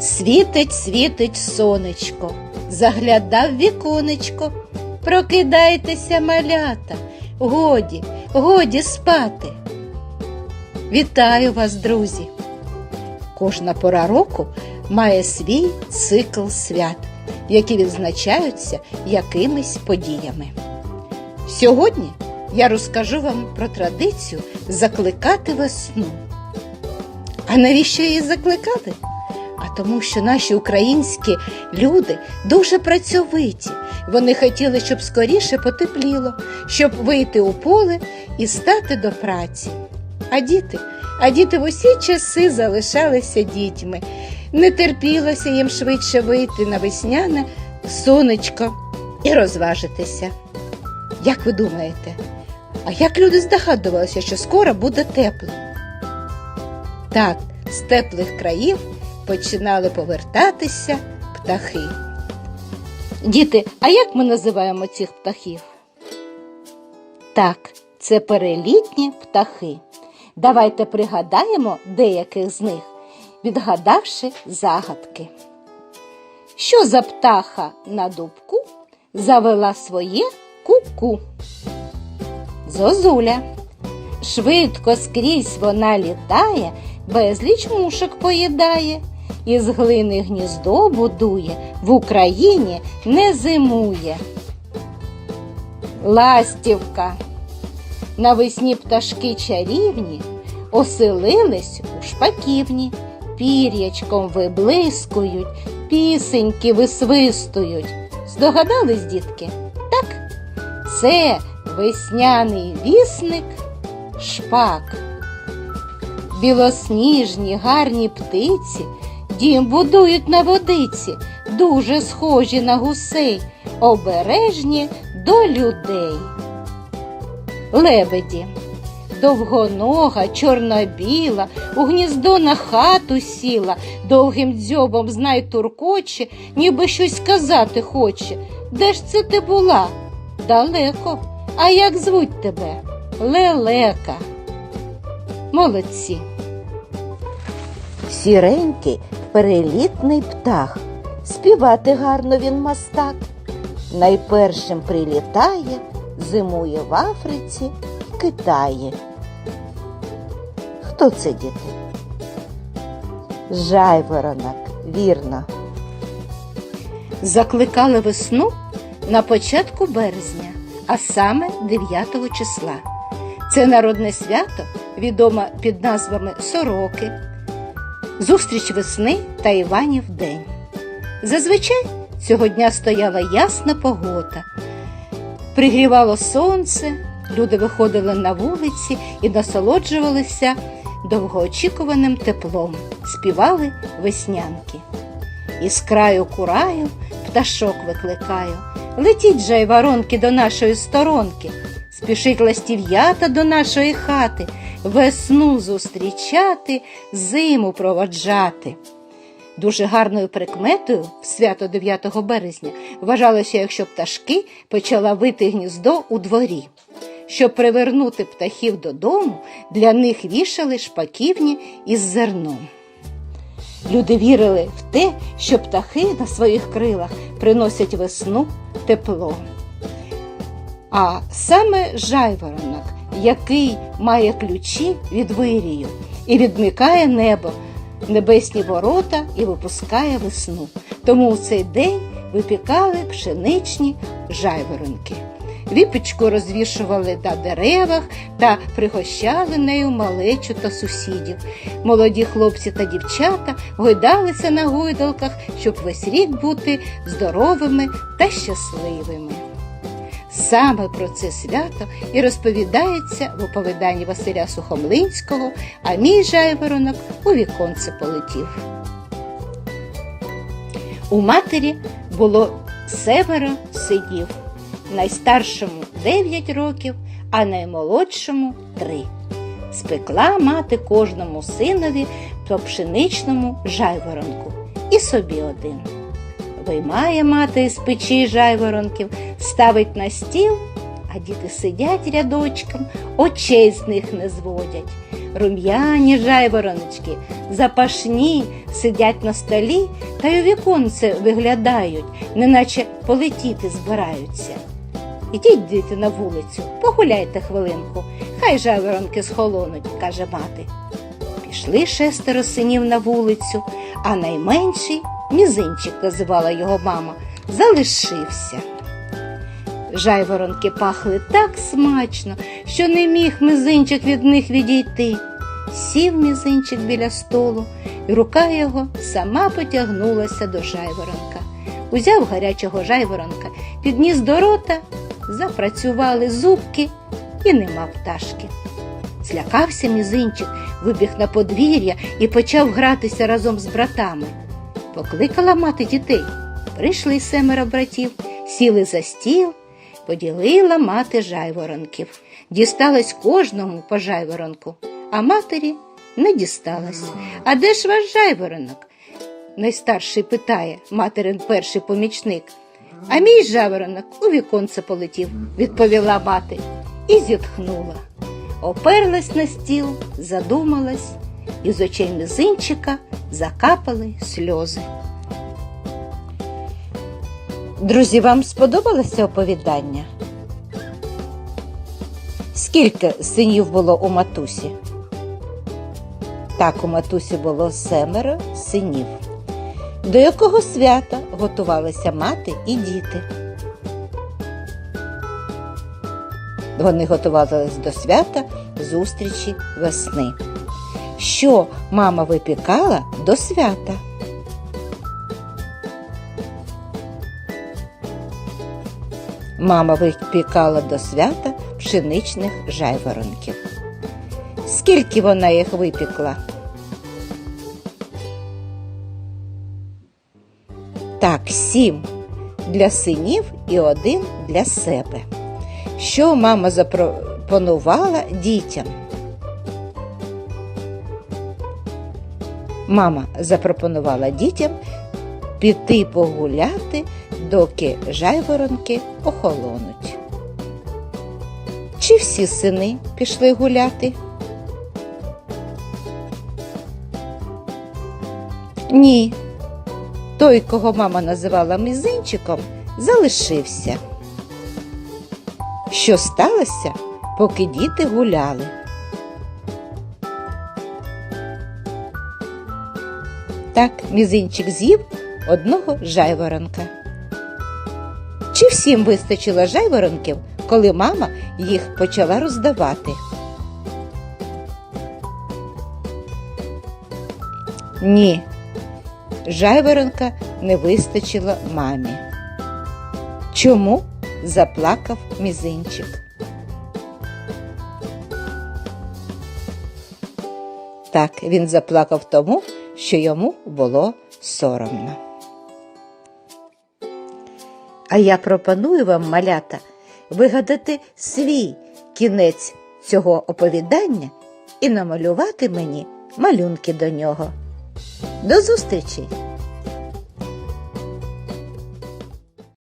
Світить, світить сонечко, заглядав віконечко. Прокидайтеся, малята, годі, годі спати. Вітаю вас, друзі! Кожна пора року має свій цикл свят, які відзначаються якимись подіями. Сьогодні я розкажу вам про традицію закликати весну. А навіщо її закликати? А тому, що наші українські люди дуже працьовиті. Вони хотіли, щоб скоріше потепліло, щоб вийти у поле і стати до праці. А діти, а діти в усі часи залишалися дітьми. Не терпілося їм швидше вийти на весняне сонечко і розважитися. Як ви думаєте, а як люди здогадувалися, що скоро буде тепло? Так, з теплих країв починали повертатися птахи. Діти, а як ми називаємо цих птахів? Так, це перелітні птахи. Давайте пригадаємо деяких з них, відгадавши загадки. Що за птаха на дубку завела своє ку-ку? Зозуля. Швидко скрізь вона літає, безліч мушок поїдає, із глини гніздо будує, в Україні не зимує. Ластівка. Навесні пташки чарівні оселились у шпаківні, пір'ячком виблискують, пісеньки висвистують. Здогадались, дітки? Так, це весняний вісник шпак. Білосніжні гарні птиці дім будують на водиці, дуже схожі на гусей, обережні до людей. Лебеді. Довгонога, чорно-біла, у гніздо на хату сіла, довгим дзьобом знай туркоче, ніби щось сказати хоче. Де ж це ти була? Далеко. А як звуть тебе? Лелека. Молодці. Сіренький перелітний птах, співати гарно він мастак. Найпершим прилітає, зимує в Африці, в Китаї. Хто це діти? Жайворонок, вірно. Закликали весну на початку березня, а саме 9 числа. Це народне свято, відоме під назвами Сороки, Зустріч весни та Іванів день. Зазвичай цього дня стояла ясна погода, пригрівало сонце, люди виходили на вулиці і насолоджувалися довгоочікуваним теплом, співали веснянки. Із краю кураю пташок викликаю. Летіть же, й воронки до нашої сторонки, спішить ластів'ята до нашої хати, весну зустрічати, зиму проводжати. Дуже гарною прикметою в свято 9 березня вважалося, якщо пташки почала вити гніздо у дворі. Щоб привернути птахів додому, для них вішали шпаківні із зерном. Люди вірили в те, що птахи на своїх крилах приносять весну тепло. А саме жайворонок, який має ключі від вирію і відмикає небо, небесні ворота і випускає весну. Тому у цей день випікали пшеничні жайворонки. Віпічку розвішували на деревах та пригощали нею малечу та сусідів. Молоді хлопці та дівчата гойдалися на гойдалках, щоб весь рік бути здоровими та щасливими. Саме про це свято і розповідається в оповіданні Василя Сухомлинського, а мій жайворонок у віконце полетів. У матері було семеро синів, найстаршому 9 років, а наймолодшому 3. Спекла мати кожному синові по пшеничному жайворонку і собі один. Виймає мати із печі жайворонків, ставить на стіл, а діти сидять рядочком, очей з них не зводять. Рум'яні жайвороночки, запашні, сидять на столі та й у віконце виглядають, неначе полетіти збираються. Ідіть, діти, на вулицю, погуляйте хвилинку, хай жайворонки схолонуть, каже мати. Пішли шестеро синів на вулицю, а найменший мізинчик називала його мама, залишився. Жайворонки пахли так смачно, що не міг мизинчик від них відійти. Сів мізинчик біля столу, і рука його сама потягнулася до жайворонка. Узяв гарячого жайворонка, підніс до рота, запрацювали зубки і нема пташки. Злякався мізинчик, вибіг на подвір'я і почав гратися разом з братами. Покликала мати дітей. Прийшли семеро братів, сіли за стіл, поділила мати жайворонків. Дісталось кожному по жайворонку, а матері не дісталось. А де ж ваш жайворонок? Найстарший питає материн перший помічник. А мій жайворонок у віконце полетів, відповіла мати і зітхнула. Оперлась на стіл, задумалась, і з очей мізинчика закапали сльози. Друзі, вам сподобалося оповідання? Скільки синів було у матусі? Так, у матусі було семеро синів. До якого свята готувалися мати і діти? Вони готувалися до свята зустрічі весни. Що мама випікала до свята? Мама випікала до свята пшеничних жайворонків. Скільки вона їх випікла? Так, сім для синів і один для себе. Що мама запропонувала дітям? Мама запропонувала дітям піти погуляти, доки жайворонки охолонуть. Чи всі сини пішли гуляти? Ні. Той, кого мама називала мізинчиком, залишився. Що сталося, поки діти гуляли? Так, мізинчик з'їв одного жайворонка. Чи всім вистачило жайворонків, коли мама їх почала роздавати? Ні, жайворонка не вистачило мамі. Чому заплакав мізинчик? Так, він заплакав тому, що йому було соромно. А я пропоную вам, малята, вигадати свій кінець цього оповідання і намалювати мені малюнки до нього. До зустрічі!